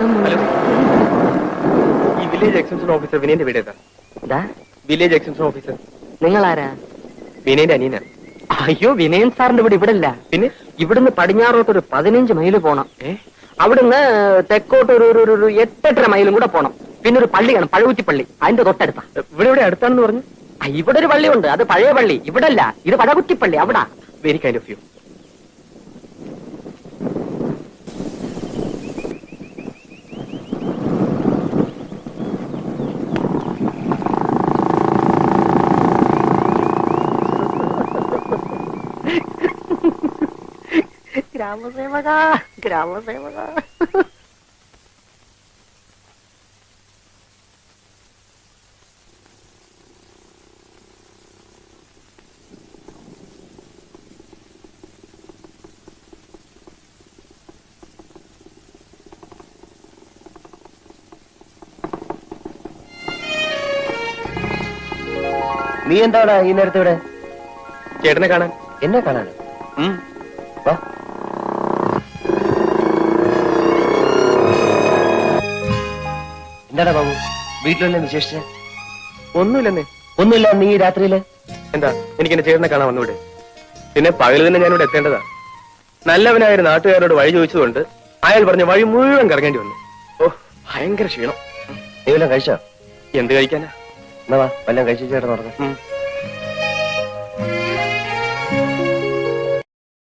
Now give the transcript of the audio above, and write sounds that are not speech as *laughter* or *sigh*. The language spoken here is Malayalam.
ഹലോ. ഈ വില്ലേജ് എക്സ്റ്റൻഷൻ ഓഫീസർ വിനയന്റെ വീട് ഏതാ? എന്താ വില്ലേജ് എക്സ്റ്റൻഷൻ ഓഫീസർ. നിങ്ങൾ ആരാ വിനയന്റെ അനിയനാ. അയ്യോ വിനയൻ സാറിന്റെ വീട് ഇവിടെ ഇല്ല പിന്നെ? ഇവിടുന്ന് പടിഞ്ഞാറോട്ട് ഒരു പതിനഞ്ച് മൈൽ പോണം. അവിടുന്ന് തെക്കോട്ട് ഒരു ഒരു- എട്ടെട്ടര മൈലും കൂടെ പോണം. പിന്നെ ഒരു പള്ളിയാണ് പഴകുറ്റി പള്ളി അതിന്റെ തൊട്ടടുത്താ. ഇവിടെ ഇവിടെ അടുത്താണെന്ന് പറഞ്ഞു? ആ, ഇവിടെ ഒരു പള്ളിയുണ്ട്. അത് പഴയ പള്ളി. ഇവിടെ അല്ല ഇത് പഴകുറ്റിപ്പള്ളി. അവിടാ. വെരി കൈൻഡ് ഓഫ് യു ഗ്രാമസേവക ഗ്രാമസേവക *laughs* *laughs* നീ എന്താണ് ഈ നേരത്തെ ഇവിടെ? ചേട്ടനെ കാണാൻ. എന്നെ കാണാൻ? വാ. എന്താടാ ബാബു? വീട്ടിലെന്നെ വിശേഷിച്ച്? ഒന്നുമില്ലെന്നേ. ഒന്നുമില്ല നീ ഈ രാത്രിയിൽ? എന്താ എനിക്ക് എന്നെ ചേട്ടനെ കാണാൻ വന്നുവിടെ പിന്നെ പകൽ തന്നെ ഞാനിവിടെ എത്തേണ്ടതാ. നല്ലവനായൊരു നാട്ടുകാരോട് വഴി ചോദിച്ചതുകൊണ്ട് അയാൾ പറഞ്ഞ വഴി മുഴുവൻ കറങ്ങേണ്ടി വന്നു. ഓ ഭയങ്കര ക്ഷീണം. നീ വല്ലതും കഴിച്ചോ? എന്ത് കഴിക്കാനാ? എന്നാ വാ വല്ലതും കഴിച്ചു ചേട്ടൻ ഉം.